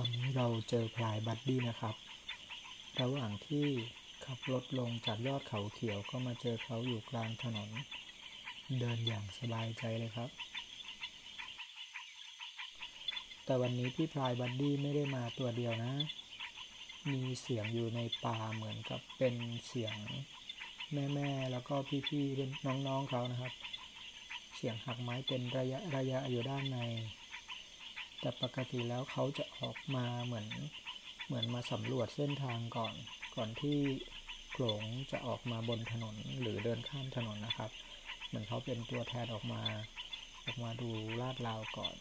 อนนี้เราเจอพลายบัดดี้นะครับ ระหว่างที่ขับรถลงจากยอดเขาเขียวก็มาเจอเขาอยู่กลางถนน เดินอย่างสบายใจเลยครับ แต่วันนี้พี่พลายบัดดี้ไม่ได้มาตัวเดียวนะ มีเสียงอยู่ในป่าเหมือนกับเป็นเสียงแม่ๆแล้วก็พี่ๆน้องๆเขานะครับ เสียงหักไม้เป็นระยะระยะอยู่ด้านใน แต่ปกติแล้วเขาจะออกมาเหมือนเหมือนมาสำรวจเส้นทางก่อน ก่อนที่โขลงจะออกมาบนถนนหรือเดินข้ามถนนนะครับ เหมือนเขาเป็นตัวแทนออกมาออกมาดูลาดราวก่อน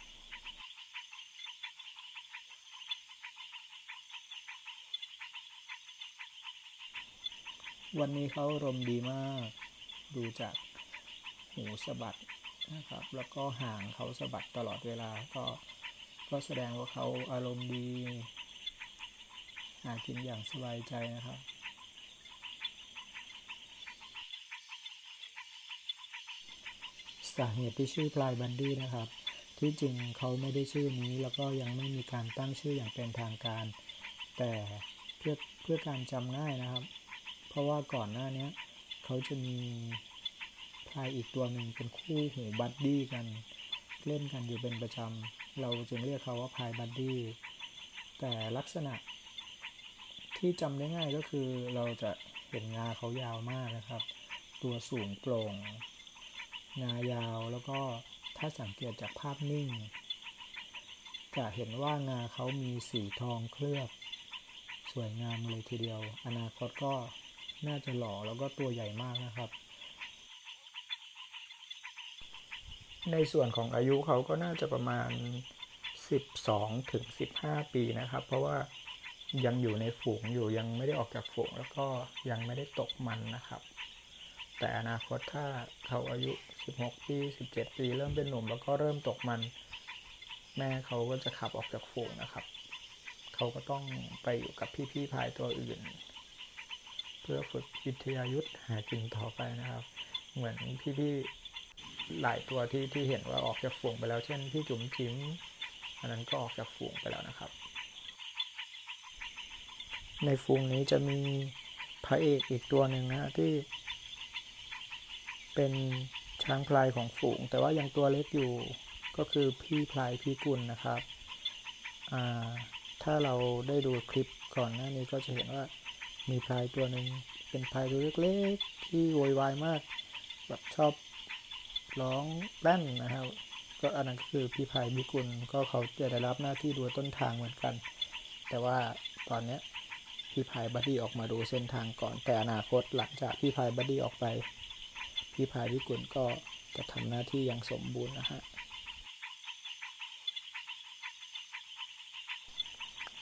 วันนี้เขารมดีมาก ดูจากหูสะบัดนะครับ แล้วก็หางเขาสะบัดตลอดเวลา ก็ ก็แสดงว่าเขาอารมณ์ดีหากินอย่างสบายใจนะครับ สาเหตุที่ชื่อพลายบันดี้นะครับ ที่จริงเขาไม่ได้ชื่อนี้แล้วก็ยังไม่มีการตั้งชื่ออย่างเป็นทางการ แต่เพื่อเพื่อการจำง่ายนะครับ เพราะว่าก่อนหน้านี้เขาจะมีพลายอีกตัวหนึ่งเป็นคู่หูบัดดี้กัน เล่นกันอยู่เป็นประจำ เราจึงเรียกเขาว่าพายบัดดี้ แต่ลักษณะที่จำได้ง่ายก็คือเราจะเห็นงาเขายาวมากนะครับ ตัวสูงโปร่ง งายาวแล้วก็ถ้าสังเกตจากภาพนิ่ง จะเห็นว่างาเขามีสีทองเคลือบ สวยงามเลยทีเดียว อนาคตก็น่าจะหล่อแล้วก็ตัวใหญ่มากนะครับ ในส่วนของอายุเขาก็น่าจะประมาณ 12ถึง15 ปีนะครับ เพราะว่ายังอยู่ในฝูงอยู่ยังไม่ได้ออกจากฝูง แล้วก็ยังไม่ได้ตกมันนะครับ แต่อนาคตถ้าเขาอายุ 16 ปี 17 ปีเริ่มเป็นหนุ่มแล้วก็เริ่มตกมัน แม่เขาก็จะขับออกจากฝูงนะครับ เขาก็ต้องไปอยู่กับพี่ๆพายตัวอื่น เพื่อฝึกวิทยายุทธหากินต่อไปนะครับ เหมือนพี่ๆ หลายตัวที่ที่เห็นว่าออกจากฝูงไปแล้ว เช่นพี่จุ๋มจิ๋มอันนั้นก็ออกจากฝูงไปแล้วนะครับ ในฝูงนี้จะมีพระเอกอีกตัวหนึ่งนะที่ เป็นช้างพลายของฝูง แต่ว่ายังตัวเล็กอยู่ก็คือพี่พลายพี่กุลนะครับถ้าเราได้ดูคลิปก่อนหน้านี้ก็จะเห็นว่ามีพลายตัวหนึ่งเป็นพลายตัวเล็กๆที่โวยวายมาก แบบชอบ ร้องแป้นนะครับก็อันนั้นก็คือพี่พลายพี่กุลก็เขาจะได้รับหน้าที่ดูต้นทางเหมือนกัน แต่ว่าตอนเนี้ยพี่พายบัดดี้ออกมาดูเส้นทางก่อนแต่อนาคตหลังจากพี่พายบัดดี้ออกไปพี่พายวิกุลก็จะทำหน้าที่อย่างสมบูรณ์นะฮะ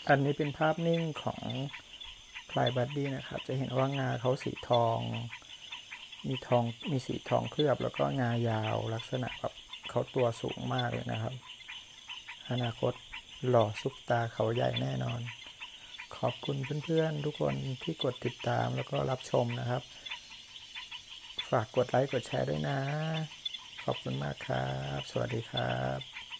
อันนี้เป็นภาพนิ่งของพลายบัดดี้นะครับ จะเห็นว่างาเขาสีทอง มีทองมีสีทองเคลือบแล้วก็งายาวลักษณะแบบเขาตัวสูงมากเลยนะครับ อนาคตหล่อซุปตาเขาใหญ่แน่นอน ขอบคุณเพื่อนๆ ทุกคนที่กดติดตามแล้วก็รับชมนะครับ ฝากกดไลค์กดแชร์ด้วยนะ ขอบคุณมากครับ สวัสดีครับ